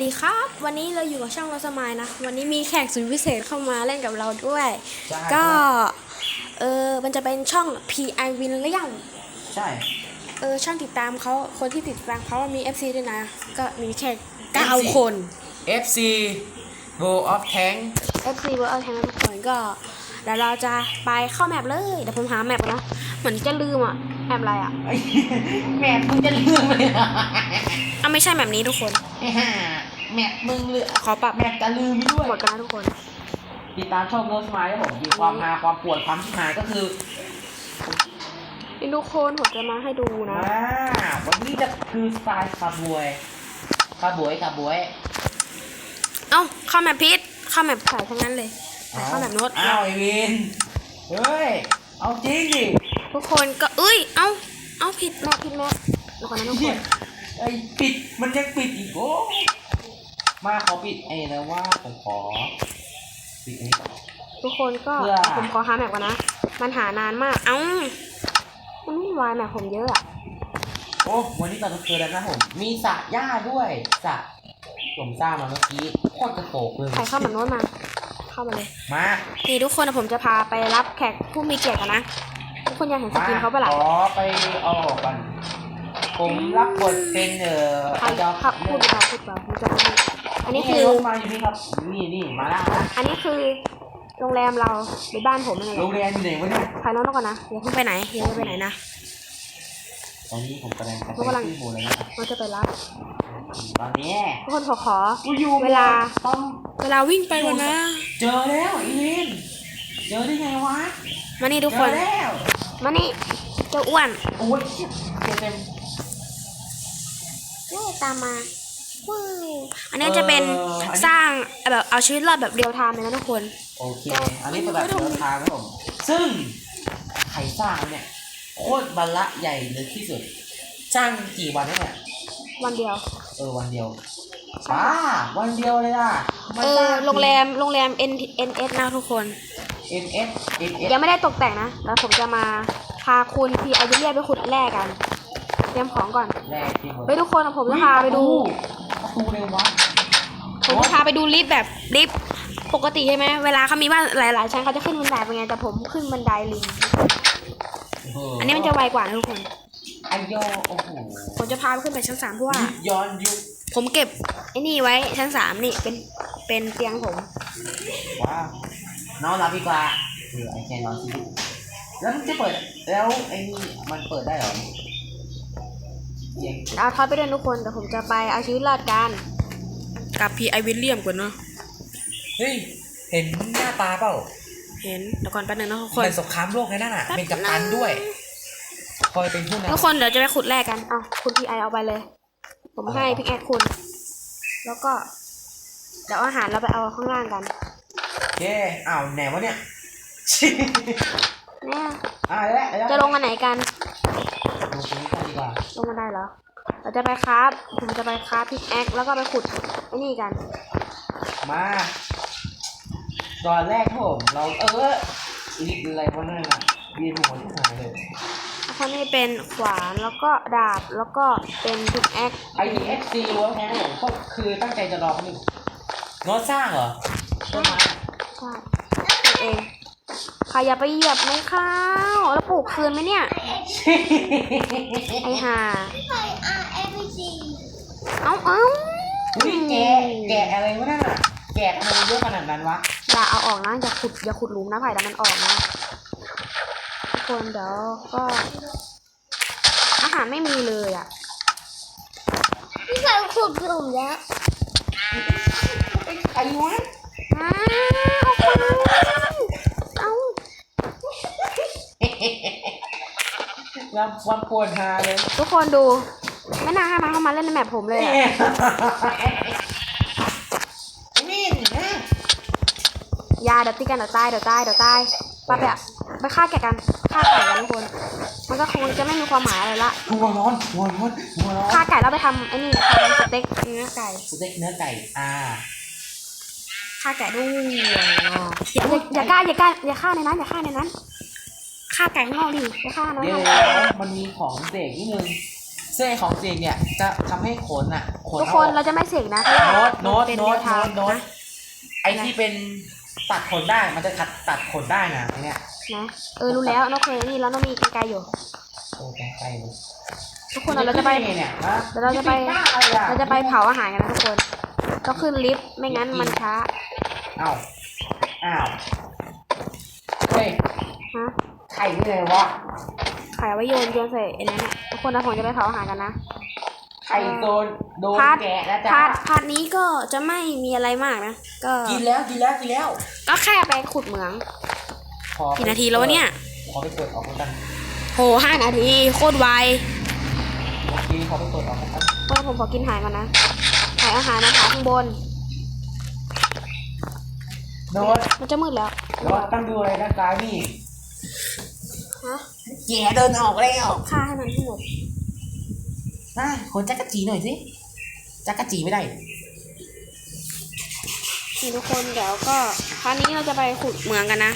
สวัสดีครับ วันนี้เราอยู่กับช่องเราสมายนะ วันนี้มีแขกสุดพิเศษเข้ามาเล่นกับเราด้วย ใช่ก็เออมันจะเป็นช่อง PI Win เลี่ยมใช่ เออช่องติดตามเขาคนที่ติดตามเขามี FC ด้วยนะ ก็มีแค่เก้า FC คน FC World of Tank FC เวอร์เอาแทนทุกคนก็เดี๋ยวเราจะไปเข้าแมปเลย เดี๋ยวผมหาแมปก่อนนะ เหมือนจะลืมอะ แมปอะไรอะแมปมึงจะลืมเลย อะไม่ใช่แมปนี้ทุกคน ไอ้ห่าแมปมึงเลยขอปรับแมปจะลืมไปด้วย หมดกันนะทุกคนติดตามช่องโน้ตสมายครับผมมีความฮาความปวดความชิบหายก็คือนี่ทุกคนผมจะมาให้ดูนะมาวันนี้จะคือสไตล์คาบวยคาบวยคาบวยเอ้าเข้าแมปพิษเข้าแมปใส่ทั้งนั้นเลยใส่เข้าแมปโน้ตอ้าวไอวินเฮ้ยเอาจริงดิทุกคนก็เอ้ย เอ้า เอ้าผิดแม่ผิดแม่แล้วก่อนนะทุกคเหี้ยน ไอปิดมันยังปิดอีกโอ้มาขอปิดไอ้แล้วว่าผมขอปิดอันนี้ก่อน ทุกคนก็เพื่อ ผมขอหาแมปก่อนนะ มันหานานมาก เอ้า มันไม่วายแมปผมเยอะอะโอ้วันนี้ตอนกลางคืนแล้วนะผม มีสระหญ้าด้วยสระผมสร้างมาเมื่อกี้โคตรกระโปกเลยใครเข้าแมปโน้นมา เข้ามาเลย มานี่ทุกคนผมจะพาไปรับแขกผู้มีเกียรติกันนะ ทุกคนอยากเห็นสมากินเขาปะล่ะขอไปเอาออกกัน ผมรับบทเป็นเอ่อใครอาจารย์ขับพูดเบาพูดเบาผมจะไม่ได้อันนี้นี่คืคืออรถมาอยู่นี่ครับ นี่นี่มาแล้วนะอันนี้คือโรงแรมเราหรือบ้านผมนั่นแหโรละงเรียนอยู่ไหนวะเนี่ยภายนอกก่อนนะอย่าเพิ่งไปไหนอย่าเพิ่งไปไหนนะตอนนี้ผมกำลังจะผมกำลังไปที่โบเลยนะครับเราจะไปรับตอนนี้ทุกคนขอขอกูอยู่เวลาต้องเวลาวิ่งไปก่อนนะ เจอแล้วอีวินเจอได้ไงวะมานี่ทุกเจคอนแล้วมานี่เจ้าอ้วนโอ้ยเจอเต็มเย้ ตามมาว้าวอันนี้จะเป็นสร้างแบบเอาชีวิตรอดแบบเรียลไทม์เลยนะทุกคน โอเค อันนี้เป็นแบบเดินทางครับผม ซึ่งใครสร้างเนี่ย โคตรบัลละใหญ่เลยที่สุดสร้างกี่วันเนี่ย วันเดียว เออวันเดียวป้าวันเดียวเลยอะมาเอสอร้างโรงแรม โรงแรม N N S นะทุกคน เอ็นเอสเอ็นเอสยังไม่ได้ตกแต่งนะ แล้วผมจะมาพาคุณที่อายุเรียไปขุดแร่กันเต รียมของก่อนแรกที่หมดไปทุกคนผมจะพาไปดูประตูเลยวะผมจะพาไปดูลิฟต์แบบลิฟต์ปกติใช่ไหมเวลาเขามีบ้านหลาย ๆ ชั้นเขาจะขึ้นบันไดเป็นไงแต่ผมขึ้นบันไดลิงอันนี้มันจะไวกว่านะทุกคนไอโยโอ้โหผมจะพาไปขึ้นไปชั้นสามเพราะว่าย้อนยุคผมเก็บไอ้นี่ไว้ชั้นสามนี่เป็นเป็นเตียงผมว้าวนอนหลับดีกว่าเออไอแคนนอนสิแล้วมันจะเปิดแล้วไอ้นี่มันเปิดได้เหรอ เจ๋งเอาท็อปไปด้วยทุกคนแต่ผมจะไปเอาชีวิตรอดกันกับพี่ไอวิลเลียมก่อนเนาะเฮ้ย เห็นหน้าตาเปล่า เห็นเดี๋ยวก่อนแป๊บนึงนะทุกคนเป็นสงครามโลกไงนั่นน่ะแป๊บเป็นกัปตันด้วย คอยเป็นผู้ทุกนำคนเดี๋ยวจะไปขุดแรกกันเอาคุณพี่ไอเอาไปเลย ผมให้พิกแอดคุณ แล้วก็เดี๋ยวอาหารเราไปเอาข้างล่างกันเย้อ้าวไหนวะเนี่ยเนี่ยอ่าแล้วแล้วจะลงกันไหนกัน ลงตรงนี้กันดีกว่าลงมาได้เหรอ เราจะไปคราฟผมจะไปคราฟพิกแอคแล้วก็ไปขุดไอ้นี่กัน มาตอนแรกครับผมเราเออลิดอะไรวะนั่นน่ะเวียนหัวที่หายเลยเพราะนี่เป็นขวานแล้วก็ดาบแล้วก็เป็นพิกแอคไอเอฟซีวะแค่ผมก็คือตั้งใจจะรอคนหนึ่งโน้ตสร้างเหรอต้นไม้ใช่ปลูกเองใครอย่าไปเหยียบไม่ข้าวแล้วปลูกคืนไหมเนี่ย ไอ้ห่าใส่ R F C เอาเอาอุ้ยแกะแกะอะไรวะนั่นน่ะแกะทำไมมันเยอะขนาดนั้นวะอย่าเอาออกนะอย่าขุดอย่าขุดหลุมนะไผ่แต่มันออกนะทุกคนเดี๋ยวก็ อาหารไม่มีเลยอะพี่ใส่ขุดหลุมแล้วไอ้วะอ้าวเอาไปเอา รับวันปวดหาเลยทุกคนดู ไม่น่าให้มันเข้ามาเล่นในแมปผมเลยอะไอ้นี่นะอยาเดี๋ยวตีกันเดี๋ยวตายเดี๋ยวตายเดี๋ยวตายไปไปอะไปฆ่าแกะกันฆ่าไก่กันทุกคน มันก็คงจะไม่มีความหมายอะไรละหัวร้อนหัวร้อนหัวร้อนฆ่าไก่แล้วไปทำไอ้นี่ทำสเต็กเนื้อไก่สเต็กเนื้อไก่อ่าฆ่าไก่ด้วยอย่าอย่าอย่ากล้าอย่ากล้าอย่าฆ่าในนั้นอย่าฆ่าในนั้น ฆ่าไก่ข้างนอกดิอย่าฆ่านะเดี๋ยวมันมีของเด็กนิดนึงเซ่ของเสกเนี่ยจะทำให้ขนอะขนทุกเอาคนออกเราจะไม่เสกนะเพราะว่าโน้ตโน้ตเป็โน้ตแวทางโน้ตโน้ตนะไอ้ที่เป็นตัดขนได้มันจะตัดตัดขนได้นะไอ้เนี่ยนะเออรู้แล้วน้องเคยนี่แล้วน้องมีไกลๆอยู่ โอ้แกงไก่เลยทุกคนเราจะไปขึ้นด้งเนี่ยฮะเดี๋ยวเราจะไปม่ด้อเราจะไปเผาอาหารกันนะทุกคนต้องขึ้นลิฟต์ไม่งั้นมันช้าอ้าวอ้าวเฮ้ยฮะ ไข่นี่เลยวะขายไว้โยนโยนใส่ไอ้นั้นน่ะทุกคนเราผมจะไปเผาอาหารกันนะ ไข่โดนโดนพาร์ทแกะแล้วจ้าพาร์ทพาร์ทนี้ก็จะไม่มีอะไรมากนะ ก็กินแล้วกินแล้วกินแล้ว ก็แค่ไปขุดเหมืองขอไปกี่นาทีแล้ววะเนี่ย ขอไปเปิดออกแล้วกันโหห้านาทีโคตรไวโอเคขอไปเปิดออกแล้วกันเมื่อผมขอกินอาหารก่อนนะขายอาหารนะขายข้างบนโดนมันจะมืดแล้วโดนต้องดูอะไรนะกายนี่ ฮะแกะเดินออกแล้วฆ่าให้มันทั้งหมดอะคนจักรจีหน่อยสิจักรจีไม่ได้นี่ทุกคนเดี๋ยวก็คราวนี้เราจะไปขุดเหมืองกันนะ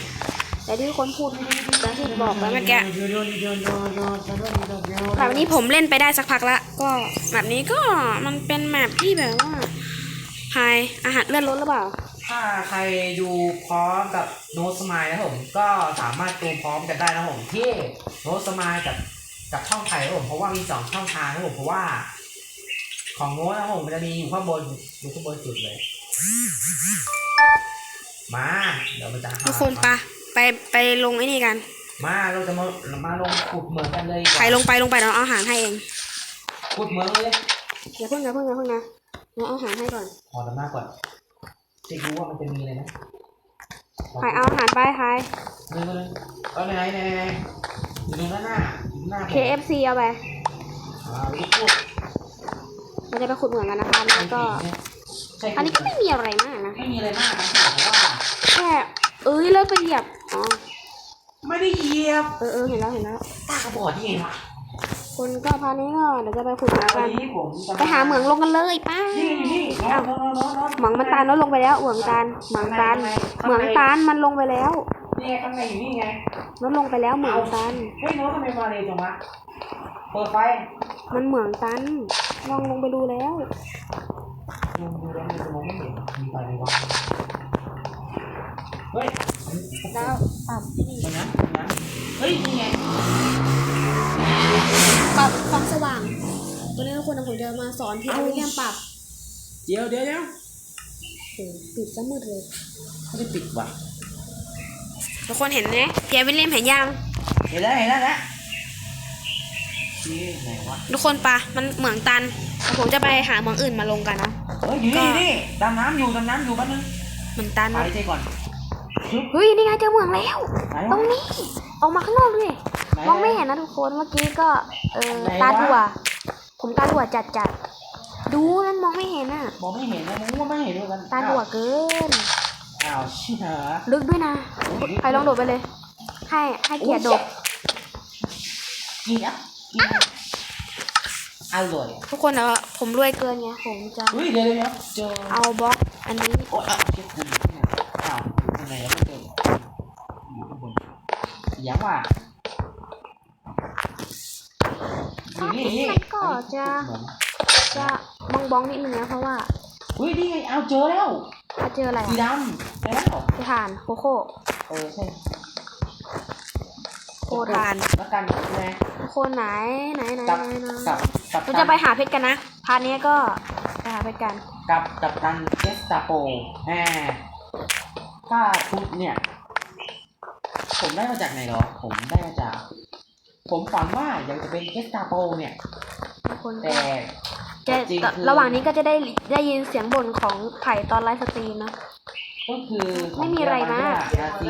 แต่ที่ทุกคนพูดอย่างที่บอกไปเมื่อกี้แบบนี้ผมเล่นไปได้สักพักละก็แบบนี้ก็มันเป็นแมปที่แบบว่าหายอาหารเลื่อนรถหรือเปล่า ถ้าใครดูพร้อมกับโน้ตสมายนะครับผม ก็สามารถดูพร้อมกันได้นะครับผมที่โน้ตสมายกับกับช่องไทยนะครับผมเพราะว่ามีสองช่องทางนะครับผมเพราะว่า ของโน้ตนะครับผมมันจะมีอยู่ข้างบนอยู่ข้างบนสุดเลย มาเดี๋ยวมันจะหาทุกคนปะไปไปลงไอ้นี่กัน มาเราจะมามาลงขุดเหมืองกันเลยดีกว่าใครลงไปลงไปเราเอาอาหารให้เองขุดเหมืองเลยอย่าเพิ่งอย่าเพิ่งอย่าเพิ่งนะเราเอาอาหารให้ก่อนขอตำหน้าก่อน จะรู้ว่ามันจะมีอะไรนะใครเอาอาหารไปใครเรื่องนึงเออไหนไหนไหนไหนอยู่ตรงหน้าหน้าอยู่หน้าผม KFC เอาไปอ่าวิพูดเราจะไปขุดเหมืองกันนะคะแล้วก็ ใช่อันนี้ก็ไม่มีอะไรมากนะไม่มีอะไรมากนะเพราะว่าแค่เอ้ยเลิกไปเหยียบอ๋อไม่ได้เหยียบเออเออเห็นแล้วเห็นแล้วตาบอดที่ไงวะ คนก็พานี้ก็เดี๋ยวจะไปขุดเหมืองวักันนนี้ผมจะไปหาเหมืองลงกันเลยป้านี่นี่นอนนอนนอนนอนเหมืองมันตานลดลงไปแล้วเหมืองตานเหมืองตานเหมืองตานมันลงไปแล้วนี่ไงข้างในอยู่นี่ไงลดลงไปแล้วเหมืองตานเฮ้ยโน้ตทำไมมาเร็วจังวะเปิดไฟมันเหมืองตันลองลงไปดูแล้วดูดูแล้วมันจะมองไม่เห็นมีไฟไหมวะเฮ้ยแล้วปรับเดี๋ยวนะเดี๋ยวนะเฮ้ยนี่ไง ปรับความสว่างตัวนี้ทุกคนผมจะมาสอนพี่เอาวิลเลียมปรับเดี๋ยวเดี๋ยวเดี๋ยวโอ้ปิดซะมืดเลย ไม่ได้ปิดว่ะทุกคนเห็นไหมพี่วิลเลียมเห็นยัง เห็นแล้วเห็นแล้วนะนี่ไหนวะทุกคนปะมันเหมืองตันเดี๋ยวผมจะไปหาเหมืองอื่นมาลงกันนะ เฮ้ยอยู่นี่นี่ดำน้ำอยู่ดำน้ำอยู่แป๊บนึงเหมืองตันหายนะใจก่อนชึบเฮ้ยนี่ไงเจอเหมืองแล้ว ไหนตรวะงนี้ ออกมาข้างนอกเลยหนมองไม่เห็นนะทุกคนเมื่อกี้ก็ เออไหนวะ ตาถั่วผมตาถั่วจัดจัดๆดูนั่นมองไม่เห็นอะ มองไม่เห็นนะมึงว่าไม่เห็นด้วยกันตาถั่วเกิน อ้าวเชี่ยลึกด้วยนะ ใครลองโดดไปเลย ให้ให้เกียรติโดด กินอะกินอะอร่อยทุกคนนะผมรวยเกินไงผมจะเฮ้ยเดี๋ยวเดี๋ยวเดี๋ยวเจอเอาบล็อกอันนี้โอ้ยอ้าวเชี่ยคุ สียงว่ะอยู่นี่นี่มันก็จะจะมองบ้องนิดนึงนะเพราะว่าเฮ้ยนี่ไงเอาเจอแล้วถ้าเจออะไรสีอะดำแล้วไปทานโคโค่เออใช่โคทานแล้วกันนะโคไหนไหนไหนกับไหนไหนกับกับเราจะไปหาเพชรกันนะพาร์ทนี้ก็ไปหาเพชรกัน กับกับตันเกสตาโปแหมถ้าชุดเนี่ย ผมได้มาจากไหนเหรอ ผมได้มาจาก ผมฝันว่าอยากจะเป็นเกสตาโปเนี่ยทุกคนแต่ จะจริงคือ ระหว่างนี้ก็จะได้ได้ยินเสียงบ่นของไผ่ตอนไลฟ์สตรีมนะ ก็คือไม่มีอะไรมากนาซี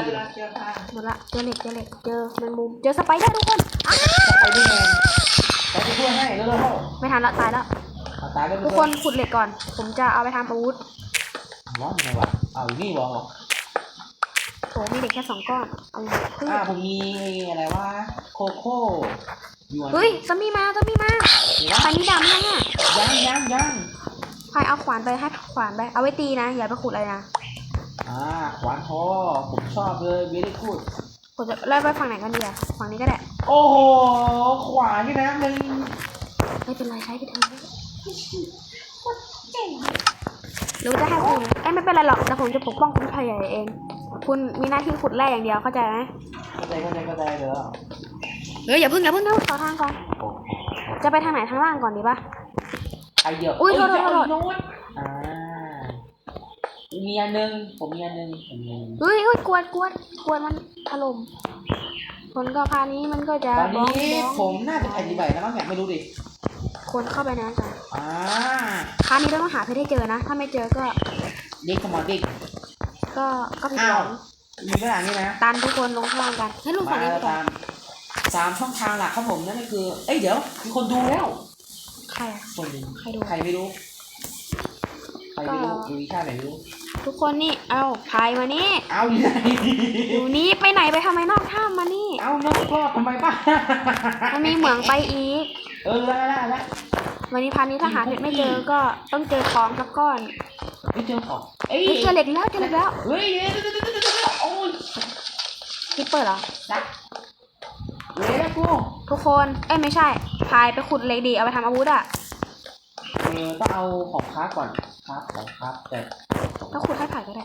หมดละเจอเหล็กเจอเหล็กเจอแมงมุมเจอสไปเดอร์ทุกคนอ้าวสไปเดอร์แมนแต่จะช่วยให้เร็วๆเข้าไม่ทันละตายแล้วเอาตายแล้วทุกคนขุดเหล็กก่อน ผมจะเอาไปทำอาวุธว้าวไงวะเอาอยู่นี่วะ โหมีเหล็กแค่สองก้อนเอาเลยเฮ้ยอ่าผมมีอะไรวะโคโค่ยวนเฮ้ยซอมบี้มาซอมบี้มาเห็นปะไฟมีดำยังอะยังยังยังใครเอาขวานไปให้ขวานไปเอาไว้ตีนะ อย่าไปขุดอะไรนะอ่าขวานทอผมชอบเลยเวลี่กูดผมจะไล่ไปฝั่งไหนกันดีอะฝั่งนี้ก็ได้โอ้โห ขวานนี่นะมันไม่เป็นไรใช้ไปเถอะหรือจะให้คุณเอ้ยไม่เป็นไรหรอกแต่ผมจะปกป้องคุณพยใหญ่เอง คุณมีหน้าที่ขุดแร่อย่างเดียวเข้าใจไหมเข้าใจเข้าใจเข้าใจเด้อเฮ้ยอย่าเพิ่งอย่าเพิ่งเข้าต่อทางก่อนโอ้โหจะไปทางไหนทางล่างก่อนดีปะไอเดียวอุ๊ยโทษโทษจะเอาโทษโน้ตอ่ามีอันหนึงผมมีอันหนึงผมมีอันหนึงเฮ้ยเฮ้ยกวนกวนกวนมันถล่มผลก็คราวนี้มันก็จะตอนบ้องนี้บ้องผมน่าจะแผ่นดินไหวแล้วมั้งเนี่ยไม่รู้ดิคนเข้าไปนะกันอ่าคราวนี้เราต้องหาเพชรให้เจอนะ ถ้าไม่เจอก็ เด็กสมอเด็ก ก็ก็ผิดอ้าหววังมีขนาดนี้นะตันทุกคนลงข้างล่างกันให้ยลูกฝั่มางนี้ไปแล้วก่อนตามสามช่องทางหลักครับผมนั่นก็คือ เอ้ยเดี๋ยวมีคนดูแล้ว ใครอะคนหนึ่งใครดูใครไม่รู้ ใครไม่รู้ก็ดูวิชาไหนไม่รู้ ทุกคนนี่เอาพายมานี่ เอาอยู่ไหนอยู่นี่ไปไหนไปทำไมนอกถ้ำมานี่ เอานกรอบทำไมป้ามันมีเหมืองไปอีก เออแล้วแล้วแล้ววันนี้พันนี้ถ้าหาเพชรไม่เจอก็ต้องเจอทองสักก้อน ไม่เจอของ เอ้ยเฮ้ยเจอเหล็กแล้วเจอเหล็กแล้วเฮ้ยเดี๋ยวเดี๋ยวเดี๋ยวเดี๋ยวเดี๋ยวโอ้ยคิปเปอร์เหรอจัดเฮ้ยแล้วกูทุกคนเอ้ยไม่ใช่พายไปขุดเหล็กดีเอาไปทำอาวุธอะเออต้องเอาของค้าก่อนครับของค้าแต่ถ้าขุดให้ผ่ายก็ได้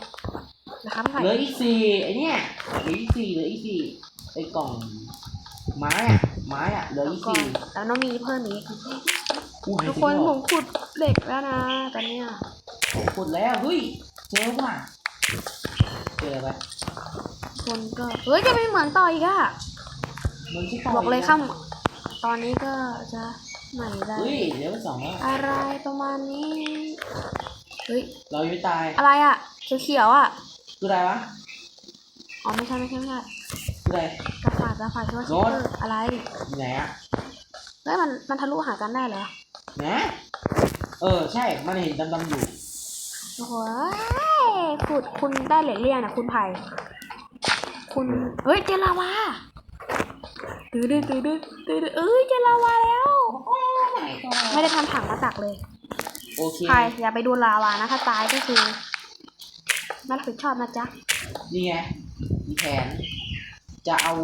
นะครับผ่ายเหลืออีกสี่ไอเนี่ยเหลืออีกสี่เหลืออีกสี่ไอกล่องไม้อะไม้อะเหลือแล้วอีกก็สี่แล้วน้องมีเพิ่มอีกอู้หายทุกไปคนแล้วผมขุดเหล็กแล้วนะตอนเนี้ยกดแล้วเฮ้ย เจอว่ะเจออะไรคนก็เฮ้ยจะไปเหมืองต่ออีกอะมันชื่อต่บอกเลยค่ำตอนนี้ก็จะใหม่ได้เฮ้ยเดี๋ยวไปสองแล้วอะไรประมาณนี้เฮ้ยเรายังไม่ตายอะไรอะเขียวๆอะคืออะไรวะอ๋อไม่ใช่ไม่ใช่ไม่ใช่คืออะไรกระฝาดกระฝาดช่วยโน้ตอะไรอยู่ไหนอะเฮ้ยมันมันทะลุหากันได้เหรอนะเออใช่มันเห็นดำๆอยู่ โอ้โหขุดคุณได้เหล็กเรียงนะคุณไผ่คุณ เฮ้ย เจอลาวาตื้อดื้อตื้อดื้อตื้อดื้อเอ้ย เจอลาวาแล้ว ไม่ได้ทำถังมาตักเลยโอเคใครอย่าไปดูลาวานะ ถ้าตายก็คือไม่รับผิดชอบนะจ๊ะ นี่ไงมีแผน จะเอา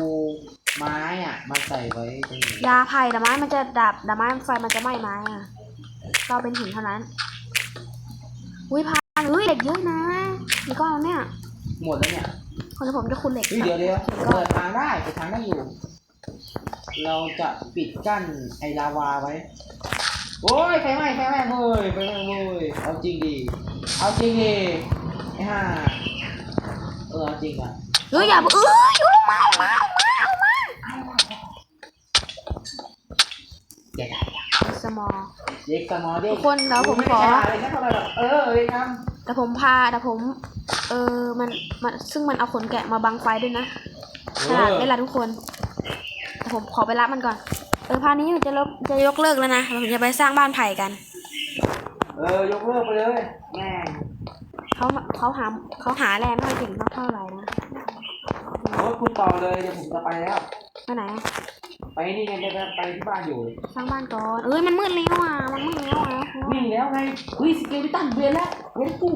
ไม้อะมาใส่ไว้ตรงนี้ยาไผ่ดอกไม้มันจะดับดอกไม้ไฟมันจะไหม้ไม้อะเราเป็นหินเท่านั้น อุ้ยพัง เฮ้ยเหล็กเยอะนะมีก้อนเนี่ยหมดแล้วเนี่ยคนที่ผมจะคุณเหล็กเฮ้ยเดี๋ยวเดี๋ยวเปิดทางได้เปิดทางได้อยู่ เราจะปิดกั้นไอลาวาไว้ โอ้ยไฟไหม้ไฟไหม้เว้ยไฟไหม้เว้ยเอาจริงดิเอาจริงดิไอ้ห่าเออเอาจริงอะเฮ้ยอย่าเอ้ยเอามาเอามาเอามาเอามา เด็ก ส มอเด็กสมอเด็กทุกคนเดี๋ยวผมขอ ไได้ฉลาดเลยนะเท่าไหร่หรอกเออเลยครับแต่ผมพาแต่ผม เออมันมันซึ่งมันเอาขนแกะมาบังไฟด้วยนะขนาดไม่ละทุกคนแต่ผมขอไปรับมันก่อน เออพานี้จะลบจะยกเลิกแล้วนะผมจะไปสร้างบ้านไผ่กันเออยกเลิกไปเลยแม่งเขาเขาหาเขาหาแร่ไม่ค่อยเก่งเท่าเท่าไหร่นะโอ้ยคุณต่อเลยเดี๋ยวผมจะไปแล้วไปไหนอะ ไปนี่ไงจะไปที่บ้านอยู่สร้างบ้านก่อนเอ้ยมันมืดแล้วอะมันมืดแล้วอะวิ่งแล้วไงเฮ้ยสเกลิตันเวียนแล้วเวียนกู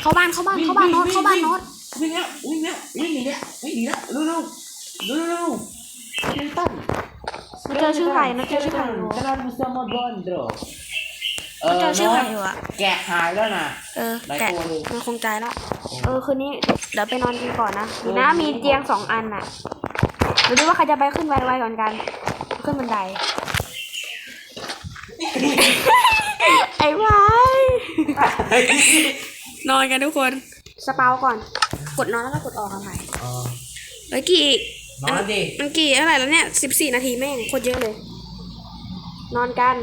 เข้าบ้านเข้าบ้านเข้าบ้านโน้ตเข้าบ้านโน้ตวิ่งแล้ววิ่งแล้ววิ่งหนีแล้ววิ่งหนีแล้วเร็วเร็วเร็วเร็วสเกลิตันมันเจอชื่อไผ่มันเจอชื่อไผ่อยู่จะนอนมุสมาดอนโดเอมันอเจอชื่อไผ่อโน้ยู่อะตแกะหายแล้วนะเออหลายแกะตัวเลยมันคงใจแล้วเออคืนนี้เดี๋ยวไปนอนกันก่อนนะดีนะมีเตียงสองอันน่ะ ดูดิว่าใครจะไปขึ้นไวๆก่อนกัน ขึ้นบันได ไอ้ไว้นอนกันทุกคน สเปาก่อน กดนอนแล้วก็กดออกกันไปเออเฮ้ยกี่นอนดิมันกี่เท่าไหร่แล้วเนี่ยสิบสี่นาทีแม่งโคตรเยอะเลย นอนกัน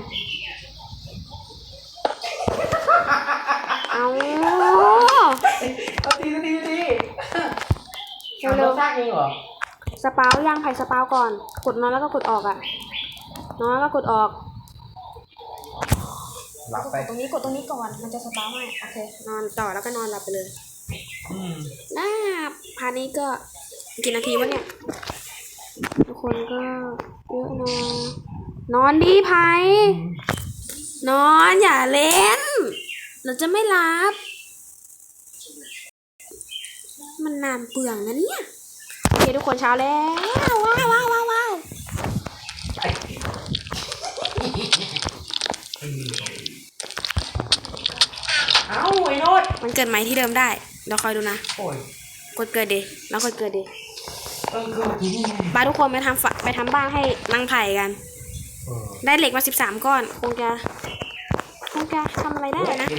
เอาเอาทีทีทีเร็วๆสร้างเองเหรอ สเปาย่างไผ่สเปาก่อน กดนอนแล้วก็กดออกอะนอนแล้วก็กดออกหลับกไปดตรงนี้กดตรงนี้ก่อน มันจะสเปาให้โอเคนอนต่อแล้วก็นอนหลับไปเลยอืมน่าพานี้ก็กี่นาทีวะเนี่ย ทุกคนก็เยอะนะนอนดีไผ่นอนอย่าเล่น เราจะไม่รับ มันนานเปลืองนะเนี่ยโอเค ทุกคนเช้าแล้ว ว้าวว้าวว้าวว้าวเอ้าไอ้โน้ตมันเกิดใหม่ที่เดิมได้ เราคอยดูนะ โอ้ยกดเกิดดิแล้วกดเกิดดิเออคือเมื่อกี้นี่ไงมาทุกคนไปทำฝะไปทำบ้านให้นางไผ่กัน เออได้เหล็กมาสิบสามก้อน คงจะ คงจะทำอะไรได้นะ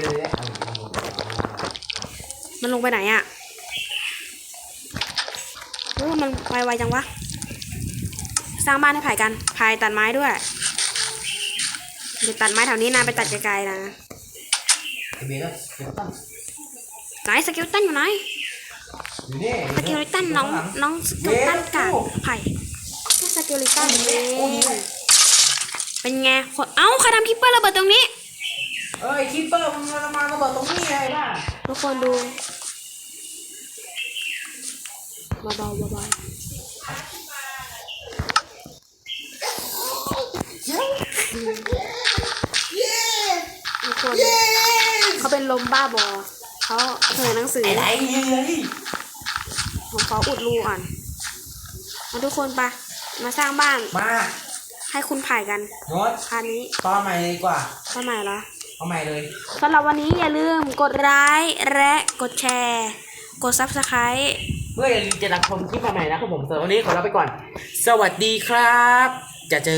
มันลงไปไหนอะเออ มันไวๆจังวะ สร้างบ้านให้ไผ่กันไผ่ตัดไม้ด้วยเดี๋ยวตัดไม้แถวนี้นะไปตัดไกลๆนะเอาเดี๋ยวเดี๋ยวตั้งไหนสกิลตันอยู่ไหนอยู่นี่สกิลตันน้องน้องสกิลตันกากไผ่แค่สกิลตันเองเป็นไงคนเอ้าใครทำคิปเปอร์ระเบิดตรงนี้ เอ้ยคิปเปอร์มันมามาระเบิดตรงนี้ไงล่ะทุกคนดู เบาๆเบาๆทุกคนเขาเป็นลมบ้าบอเขาเขียนหนังสืออะไรเลยผมขออุดรูอ่อนมาทุกคนไปะมาสร้างบ้าน มา ให้คุณไผ่กันโน้ตคานนี้ตอนใหม่เลยดีกว่าทำไมเหรอเอาใหม่เลยสำหรับวันนี้อย่าลืมกดไลค์และกดแชร์ กด subscribe เพื่ออย่าลืมจะรับชมคลิปใหม่ๆนะครับผมสำหรับวันนี้ขอลาไปก่อน สวัสดีครับจะเจอ